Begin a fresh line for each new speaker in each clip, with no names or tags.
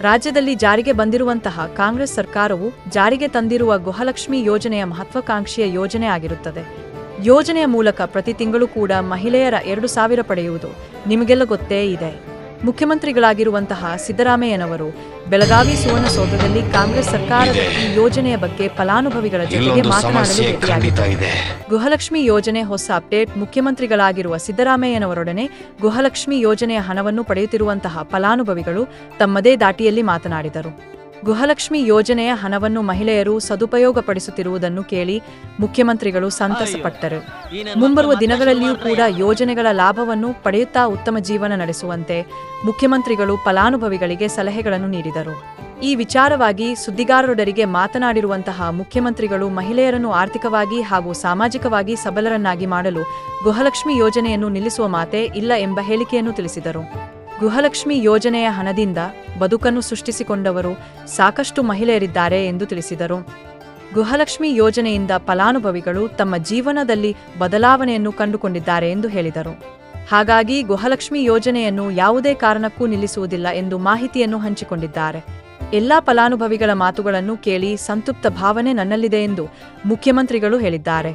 ರಾಜ್ಯದಲ್ಲಿ ಜಾರಿಗೆ ಬಂದಿರುವಂತಹ ಕಾಂಗ್ರೆಸ್ ಸರ್ಕಾರವು ಜಾರಿಗೆ ತಂದಿರುವ ಗೃಹಲಕ್ಷ್ಮಿ ಯೋಜನೆಯ ಮಹತ್ವಾಕಾಂಕ್ಷೆಯ ಯೋಜನೆ ಆಗಿರುತ್ತದೆ. ಯೋಜನೆಯ ಮೂಲಕ ಪ್ರತಿ ತಿಂಗಳು ಕೂಡ ಮಹಿಳೆಯರ ಎರಡು ಸಾವಿರ ಪಡೆಯುವುದು ನಿಮಗೆಲ್ಲ ಗೊತ್ತೇ ಇದೆ. ಮುಖ್ಯಮಂತ್ರಿಗಳಾಗಿರುವಂತಹ ಸಿದ್ದರಾಮಯ್ಯನವರು ಬೆಳಗಾವಿ ಸುವರ್ಣಸೌಧದಲ್ಲಿ ಕಾಂಗ್ರೆಸ್ ಸರ್ಕಾರದ ಈ ಯೋಜನೆಯ ಬಗ್ಗೆ ಫಲಾನುಭವಿಗಳ ಜೊತೆಗೆ ಮಾತನಾಡಲು ಭೇಟಿಯಾಗಿದ್ದಾರೆ. ಗೃಹಲಕ್ಷ್ಮಿ ಯೋಜನೆ ಹೊಸ ಅಪ್ಡೇಟ್ ಮುಖ್ಯಮಂತ್ರಿಗಳಾಗಿರುವ ಸಿದ್ದರಾಮಯ್ಯನವರೊಡನೆ ಗೃಹಲಕ್ಷ್ಮಿ ಯೋಜನೆಯ ಹಣವನ್ನು ಪಡೆಯುತ್ತಿರುವಂತಹ ಫಲಾನುಭವಿಗಳು ತಮ್ಮದೇ ದಾಟಿಯಲ್ಲಿ ಮಾತನಾಡಿದರು. ಗೃಹಲಕ್ಷ್ಮಿ ಯೋಜನೆಯ ಹಣವನ್ನು ಮಹಿಳೆಯರು ಸದುಪಯೋಗಪಡಿಸುತ್ತಿರುವುದನ್ನು ಕೇಳಿ ಮುಖ್ಯಮಂತ್ರಿಗಳು ಸಂತಸಪಟ್ಟರು. ಮುಂಬರುವ ದಿನಗಳಲ್ಲಿಯೂ ಕೂಡ ಯೋಜನೆಗಳ ಲಾಭವನ್ನು ಪಡೆಯುತ್ತಾ ಉತ್ತಮ ಜೀವನ ನಡೆಸುವಂತೆ ಮುಖ್ಯಮಂತ್ರಿಗಳು ಫಲಾನುಭವಿಗಳಿಗೆ ಸಲಹೆಗಳನ್ನು ನೀಡಿದರು. ಈ ವಿಚಾರವಾಗಿ ಸುದ್ದಿಗಾರರೊಡರಿಗೆ ಮಾತನಾಡಿರುವಂತಹ ಮುಖ್ಯಮಂತ್ರಿಗಳು ಮಹಿಳೆಯರನ್ನು ಆರ್ಥಿಕವಾಗಿ ಹಾಗೂ ಸಾಮಾಜಿಕವಾಗಿ ಸಬಲರನ್ನಾಗಿ ಮಾಡಲು ಗೃಹಲಕ್ಷ್ಮಿ ಯೋಜನೆಯನ್ನು ನಿಲ್ಲಿಸುವ ಮಾತೇ ಇಲ್ಲ ಎಂಬ ಹೇಳಿಕೆಯನ್ನು ತಿಳಿಸಿದರು. ಗೃಹಲಕ್ಷ್ಮಿ ಯೋಜನೆಯ ಹಣದಿಂದ ಬದುಕನ್ನು ಸೃಷ್ಟಿಸಿಕೊಂಡವರು ಸಾಕಷ್ಟು ಮಹಿಳೆಯರಿದ್ದಾರೆ ಎಂದು ತಿಳಿಸಿದರು. ಗೃಹಲಕ್ಷ್ಮಿ ಯೋಜನೆಯಿಂದ ಫಲಾನುಭವಿಗಳು ತಮ್ಮ ಜೀವನದಲ್ಲಿ ಬದಲಾವಣೆಯನ್ನು ಕಂಡುಕೊಂಡಿದ್ದಾರೆ ಎಂದು ಹೇಳಿದರು. ಹಾಗಾಗಿ ಗೃಹಲಕ್ಷ್ಮಿ ಯೋಜನೆಯನ್ನು ಯಾವುದೇ ಕಾರಣಕ್ಕೂ ನಿಲ್ಲಿಸುವುದಿಲ್ಲ ಎಂದು ಮಾಹಿತಿಯನ್ನು ಹಂಚಿಕೊಂಡಿದ್ದಾರೆ. ಎಲ್ಲಾ ಫಲಾನುಭವಿಗಳ ಮಾತುಗಳನ್ನು ಕೇಳಿ ಸಂತೃಪ್ತ ಭಾವನೆ ನನ್ನಲ್ಲಿದೆ ಎಂದು ಮುಖ್ಯಮಂತ್ರಿಗಳು ಹೇಳಿದ್ದಾರೆ.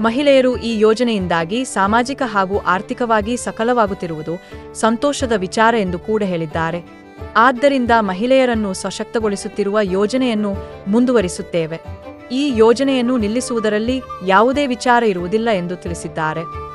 ಮಹಿಳೆಯರು ಈ ಯೋಜನೆಯಿಂದಾಗಿ ಸಾಮಾಜಿಕ ಹಾಗೂ ಆರ್ಥಿಕವಾಗಿ ಸಕಲವಾಗುತ್ತಿರುವುದು ಸಂತೋಷದ ವಿಚಾರ ಎಂದು ಕೂಡ ಹೇಳಿದ್ದಾರೆ. ಆದ್ದರಿಂದ ಮಹಿಳೆಯರನ್ನು ಸಶಕ್ತಗೊಳಿಸುತ್ತಿರುವ ಯೋಜನೆಯನ್ನು ಮುಂದುವರಿಸುತ್ತೇವೆ. ಈ ಯೋಜನೆಯನ್ನು ನಿಲ್ಲಿಸುವುದರಲ್ಲಿ ಯಾವುದೇ ವಿಚಾರ ಇರುವುದಿಲ್ಲ ಎಂದು ತಿಳಿಸಿದ್ದಾರೆ.